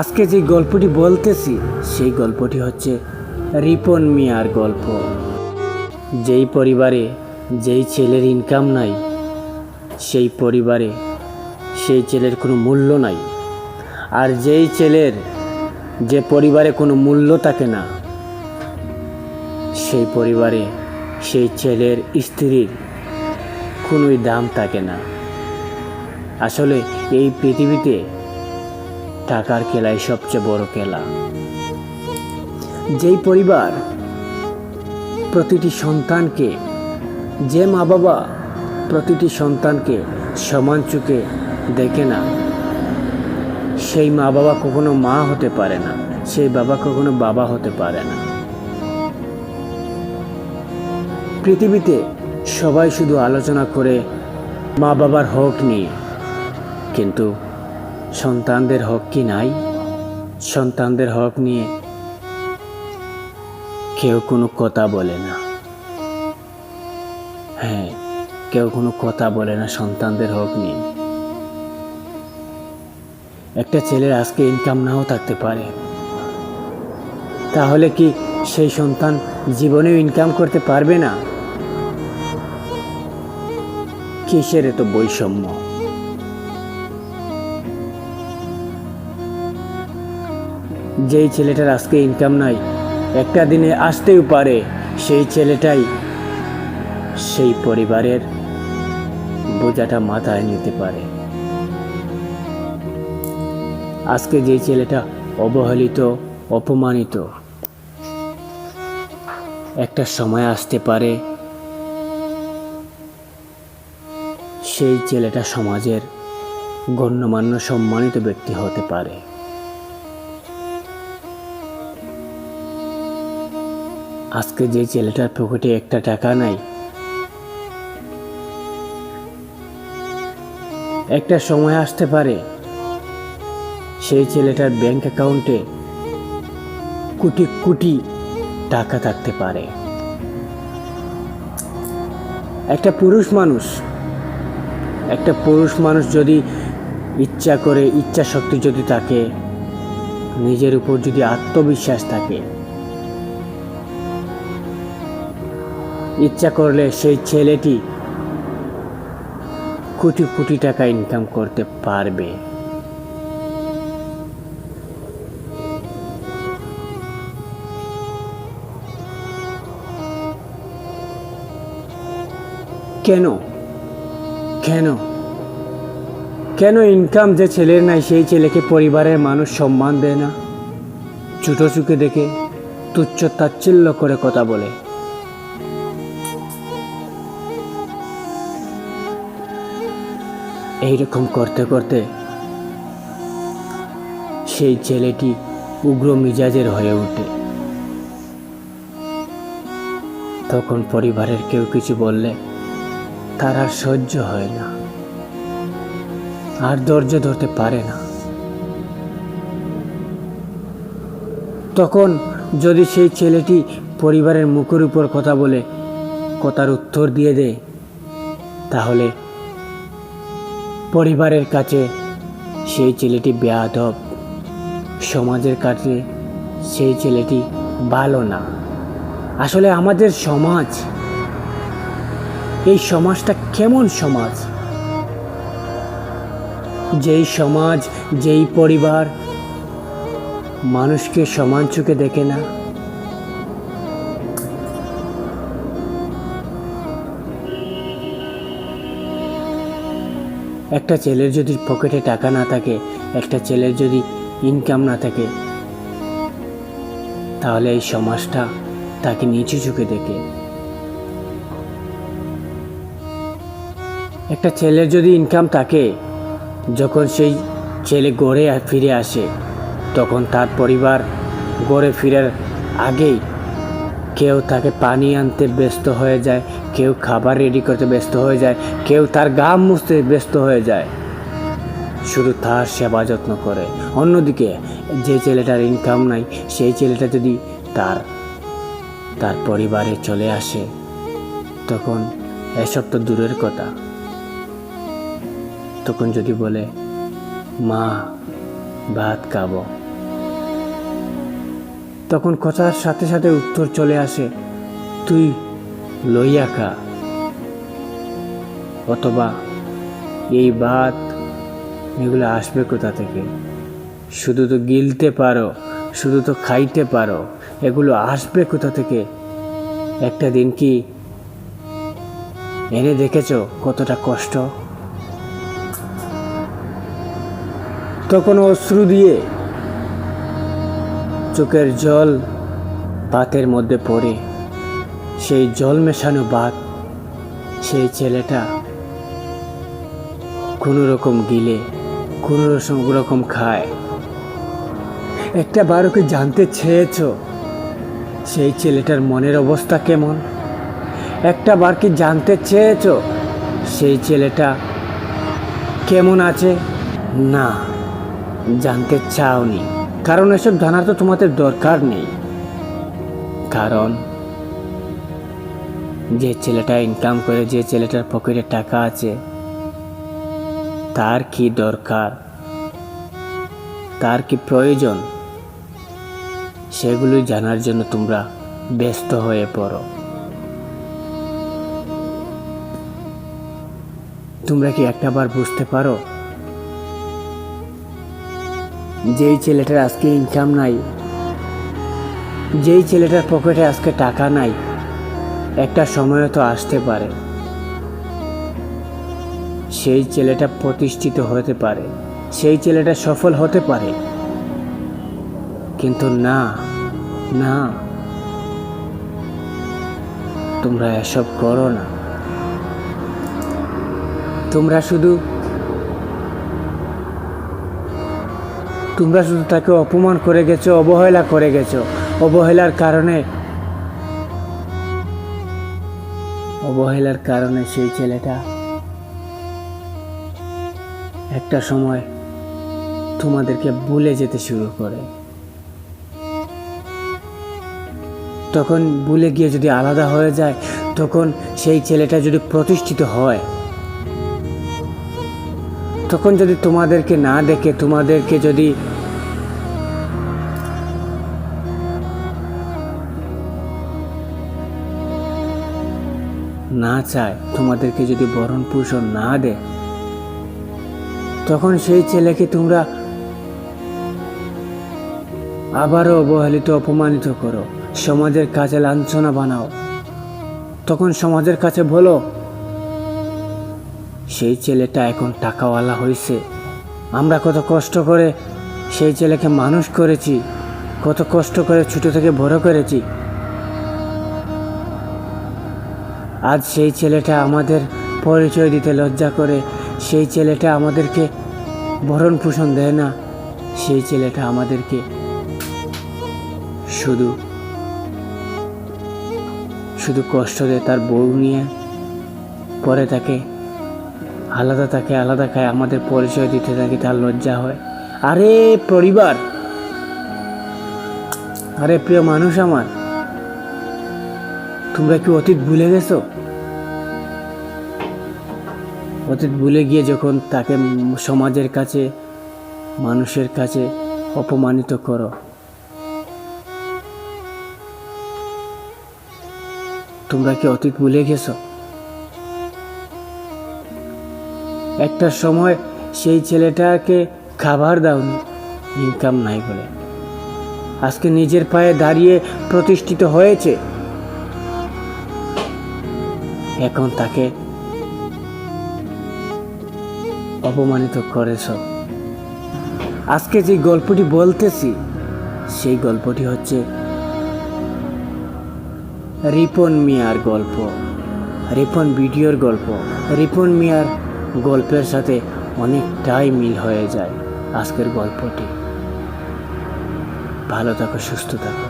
আজকে যে গল্পটি বলতেছি, সেই গল্পটি হচ্ছে রিপন মিয়ার গল্প। যেই পরিবারে যেই ছেলের ইনকাম নাই, সেই পরিবারে সেই ছেলের কোনো মূল্য নাই। আর যেই ছেলের যে পরিবারে কোনো মূল্য থাকে না, সেই পরিবারে সেই ছেলের স্ত্রীর কোনোই দাম থাকে না। আসলে এই পৃথিবীতে টাকার খেলাই সবচেয়ে বড় কেলা। যেই পরিবার প্রতিটি সন্তানকে, যে মা বাবা প্রতিটি সন্তানকে সমান চোখে দেখে না, সেই মা বাবা কখনো মা হতে পারে না, সেই বাবা কখনো বাবা হতে পারে না। পৃথিবীতে সবাই শুধু আলোচনা করে মা বাবার হক নিয়ে, কিন্তু সন্তানদের হক কি নাই? সন্তানদের হক নিয়ে কেউ কোনো কথা বলে না। হ্যাঁ কেউ কোনো কথা বলে না সন্তানদের হক নিয়ে। একটা ছেলের আজকে ইনকাম নাও থাকতে পারে। তাহলে কি সেই সন্তান জীবনেও ইনকাম করতে পারবে না? কিসের এত বৈষম্য? যেই ছেলেটার আজকে ইনকাম নাই, একটা দিনে আসতেও পারে সেই ছেলেটাই সেই পরিবারের বোঝাটা মাথায় নিতে পারে। আজকে যেই ছেলেটা অবহেলিত, অপমানিত, একটা সময় আসতে পারে সেই ছেলেটা সমাজের গণ্যমান্য সম্মানিত ব্যক্তি হতে পারে। আজকে যে ছেলেটার পকেটে একটা টাকা নাই, একটা সময় আসতে পারে, সেই ছেলেটার ব্যাংক অ্যাকাউন্টে কোটি কোটি টাকা থাকতে পারে। একটা পুরুষ মানুষ, একটা পুরুষ মানুষ যদি ইচ্ছা করে ইচ্ছা শক্তি যদি থাকে নিজের উপর যদি আত্মবিশ্বাস থাকে ইচ্ছা করলে সেই ছেলেটি কোটি কোটি টাকা ইনকাম করতে পারবে। কেন? কেন? কেন ইনকাম যে ছেলের নাই, সেই ছেলেকে পরিবারের মানুষ সম্মান দেয় না? ছোট চুকে দেখে তুচ্ছ তাচ্ছিল্য করে কথা বলে। এইরকম করতে করতে সেই ছেলেটি উগ্র মিজাজের হয়ে ওঠে। তখন পরিবারের কেউ কিছু বললে তার আর সহ্য হয় না। আর ধৈর্য ধরতে পারে না। তখন যদি সেই ছেলেটি পরিবারের মুখের উপর কথা বলে কথার উত্তর দিয়ে দেয়, তাহলে পরিবারের কাছে সেই ছেলেটি বেয়াদব। সমাজের কাছে সেই ছেলেটি ভালো না। আসলে আমাদের সমাজ, এই সমাজটা কেমন সমাজ? যেই সমাজ, যেই পরিবার মানুষকে সমান চোখে দেখে না একটা ছেলের যদি পকেটে টাকা না থাকে, একটা ছেলের যদি ইনকাম না থাকে, তাহলে এই সমাজটা তাকে নিচু চোখে দেখে। একটা ছেলের যদি ইনকাম থাকে, যখন সেই ছেলে গড়ে ফিরে আসে, তখন তার পরিবার গড়ে ফিরার আগেই কেউ তাকে পানি আনতে ব্যস্ত হয়ে যায়, কেউ খাবার রেডি করতে ব্যস্ত হয়ে যায়, কেউ তার গাম মুছতে ব্যস্ত হয়ে যায়। শুধু তার সেবা যত্ন করে। অন্যদিকে, যে ছেলেটার ইনকাম নাই, সেই ছেলেটা যদি তার তার পরিবারে চলে আসে, তখন এসব তো দূরের কথা। তখন যদি বলে, মা, ভাত খাব। তখন কথার সাথে সাথে উত্তর চলে আসে, তুই লইয়া খা অথবা এই ভাত এগুলো আসবে কোথা থেকে? শুধু তো গিলতে পারো, শুধু তো খাইতে পারো, এগুলো আসবে কোথা থেকে? একটা দিন কি এনে দেখেছ কতটা কষ্ট? তখন অশ্রু দিয়ে চোখের জল ভাতের মধ্যে পড়ে। সেই জল মেশানো ভাত সেই ছেলেটা কোনো রকম গিলে, কোনো রকম খায়। একটা বারো কি জানতে চেয়েছ? সেই ছেলেটার মনের অবস্থা কেমন? একটা বার কি জানতে চেয়েছ? সেই ছেলেটা কেমন আছে? না, জানতে চাওনি। কারণ এসব জানার তো তোমাদের দরকার নেই। কারণ যে ছেলেটা ইনকাম করে, যে ছেলেটার পকেটে টাকা আছে, তার কি দরকার? তার কি প্রয়োজন? সেগুলো জানার জন্য তোমরা ব্যস্ত হয়ে পড়ো। তোমরা কি একটাবার বুঝতে পারো? যেই ছেলেটার আজকে ইনকাম নাই, যেই ছেলেটার পকেটে আজকে টাকা নাই, একটা সময় তো আসতে পারে। সেই ছেলেটা প্রতিষ্ঠিত হতে পারে, সেই ছেলেটা সফল হতে পারে। কিন্তু না না, তোমরা এসব করো না। তোমরা শুধু তোমরা শুধু তাকে অপমান করে গেছো, অবহেলা করে গেছো। অবহেলার কারণে অবহেলার কারণে সেই ছেলেটা একটা সময় তোমাদেরকে ভুলে যেতে শুরু করে। তখন ভুলে গিয়ে যদি আলাদা হয়ে যায়, তখন সেই ছেলেটা যদি প্রতিষ্ঠিত হয় তখন যদি তোমাদেরকে না দেখে, তোমাদেরকে যদি না চায়, তোমাদেরকে যদি বরণ পোষণ না দেয়, তখন সেই ছেলেকে তোমরা আবারও অবহেলিত, অপমানিত করো। সমাজের কাছে লাঞ্ছনা বানাও। তখন সমাজের কাছে বলো সেই ছেলেটা এখন টাকাওয়ালা হয়েছে আমরা কত কষ্ট করে সেই ছেলেকে মানুষ করেছি, কত কষ্ট করে ছোটো থেকে বড় করেছি। আজ সেই ছেলেটা আমাদের পরিচয় দিতে লজ্জা করে, সেই ছেলেটা আমাদেরকে ভরণ পোষণ দেয় না, সেই ছেলেটা আমাদেরকে শুধু শুধু কষ্ট দেয় তার বউ নিয়ে, পরে তাকে আলাদা তাকে আলাদা খায়, আমাদের পরিচয় দিতে থাকি তার লজ্জা হয়। আরে পরিবার! আরে প্রিয় মানুষ আমার, তোমরা কি অতীত ভুলে গেছো? অতীত ভুলে গিয়ে যখন তাকে সমাজের কাছে, মানুষের কাছে অপমানিত করো, তোমরা কি অতীত ভুলে গেছো? একটা সময় সেই ছেলেটাকে খাবার দাওনি ইনকাম নাই বলে। আজকে নিজের পায়ে দাঁড়িয়ে প্রতিষ্ঠিত হয়েছে। এখন তাকে অপমানিত করেছ। আজকে যে গল্পটি বলতেছি, সেই গল্পটি হচ্ছে রিপন মিয়ার গল্প। রিপন ভিডিওর গল্প। রিপন মিয়ার গল্পের সাথে অনেকটাই মিল হয়ে যায় আজকের গল্পটি। ভালো থাকো সুস্থ থাকো।